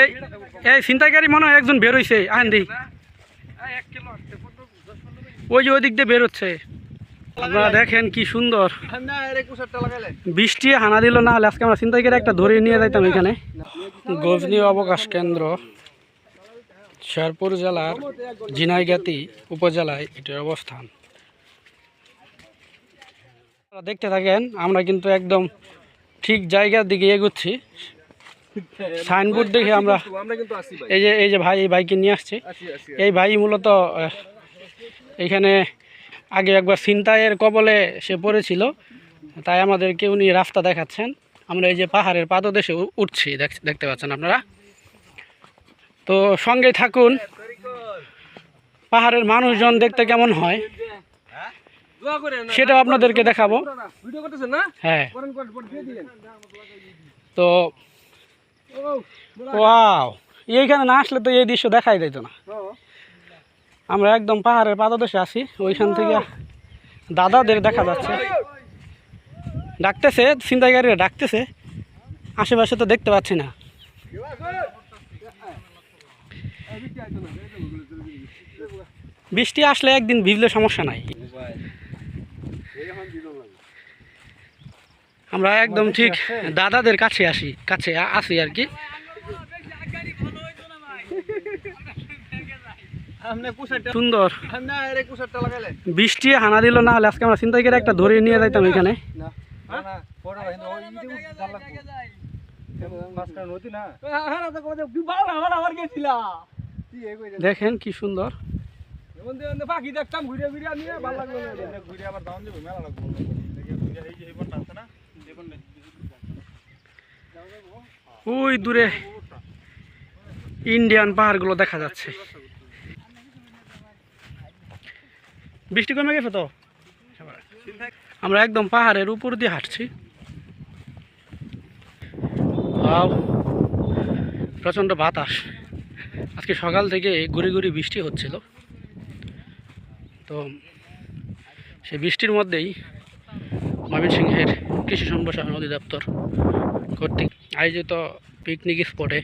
এই এই ছিনতাইকারী মনে হয় একজন বেরোইছে, আহেন দি ওই যে ওই দিক দিয়ে বেরোচ্ছে। আপনারা দেখেন কি সুন্দর। বৃষ্টি হানা দিল না, আজকে আমরা ছিনতাইকারী একটা ধরে নিয়ে যাইতাম এখানে। গজনি অবকাশ কেন্দ্র, শেরপুর জেলার ঝিনাইগাতি উপজেলায় এটির অবস্থান। দেখতে থাকেন, আমরা কিন্তু একদম ঠিক জায়গার দিকে এগোচ্ছি। সাইনবোর্ড দেখে আমরা এই যে এই যে ভাই এই বাইকে নিয়ে আসছে। আসি আসি এই ভাই মূলত এখানে আগে একবার ছিনতাইয়ের কবলে সে পড়েছিল। তাই আমাদেরকে উনি রাস্তা দেখাচ্ছেন। আমরা এই যে পাহাড়ের পাদদেশে উঠছি দেখ- দেখতে পাচ্ছেন আপনারা? তো সঙ্গে থাকুন। পাহাড়ের মানুষজন দেখতে কেমন হয়? সেটাও আপনাদেরকে দেখাবো। হ্যাঁ। তো ওয়াও এইখানে না আসলে তো এই দৃশ্য দেখাই যেত না। আমরা একদম পাহাড়ের পাদদেশে আছি ওইখান থেকে দাদাদের দেখা যাচ্ছে। ডাকতেছে ছিনতাইকারীরা ডাকতেছে আশেপাশে তো দেখতে পাচ্ছি না। বৃষ্টি আসলে একদিন ভিজলে সমস্যা নাই। আমরা একদম ঠিক দাদাদের কাছে আসি কাছে আসি আর কি। সুন্দর। বৃষ্টি হানা দিল না হলে আজকে আমরা ছিনতাইকারী একটা ধরে নিয়ে যাইতাম এখানে। দেখেন কি সুন্দর। পাখি দেখতাম ঘুরে ঘুরে নিয়ে ভালো লাগল ঘুরে আবার দাম দেবে মেলা লাগবে দেখে ঘুরে এই যে এই পড়টা আছে না দেখুন ওই দূরে ইন্ডিয়ান পাহাড়গুলো দেখা যাচ্ছে। বৃষ্টি কমে গেছে তো? আমরা একদম পাহাড়ের উপর দিয়ে হাঁটছি। প্রচণ্ড বাতাস। আজকে সকাল থেকে ঘুরে ঘুরে বৃষ্টি হচ্ছিল। তো সেই বৃষ্টির মধ্যেই ময়মনসিংহের কৃষি সম্প্রসারণ অধিদপ্তর কর্তৃক আয়োজিত পিকনিক স্পটে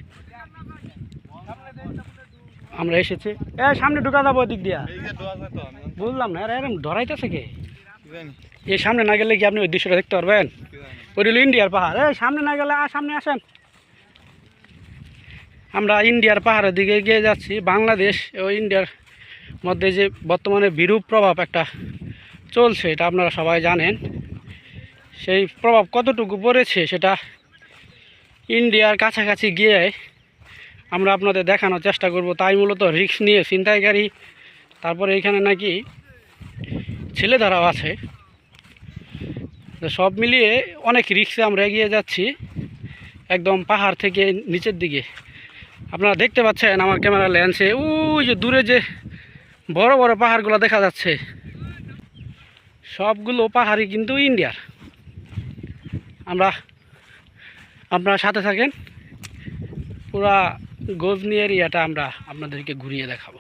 আমরা এসেছি। এ সামনে ঢুকা যাব দিক দিয়া। বুঝলাম না এরম ধরাইতেছে কে? এই সামনে না গেলে কি আপনি ওই দৃশ্যটা দেখতে পারবেন? ওই হলো ইন্ডিয়ার পাহাড়। এই সামনে না গেলে আর সামনে আসেন। আমরা ইন্ডিয়ার পাহাড়ের দিকে এগিয়ে যাচ্ছি। বাংলাদেশ ও ইন্ডিয়ার মধ্যে যে বর্তমানে বিরূপ প্রভাব একটা চলছে এটা আপনারা সবাই জানেন। সেই প্রভাব কতটুকু পড়েছে সেটা ইন্ডিয়ার কাছাকাছি গিয়ে আমরা আপনাদের দেখানোর চেষ্টা করব। তাই মূলত রিক্স নিয়ে ছিনতাইকারী তারপরে এখানে নাকি ছেলে ধরাও আছে সব মিলিয়ে অনেক রিক্সে আমরা এগিয়ে যাচ্ছি, একদম পাহাড় থেকে নিচের দিকে। আপনারা দেখতে পাচ্ছেন আমার ক্যামেরা লেন্সে, ওই যে দূরে যে বড় বড় পাহাড়গুলো দেখা যাচ্ছে। সবগুলো পাহাড়ই কিন্তু ইন্ডিয়ার। আমরা আপনারা সাথে থাকেন। পুরা গজনি এরিয়াটা আমরা আপনাদেরকে ঘুরিয়ে দেখাবো।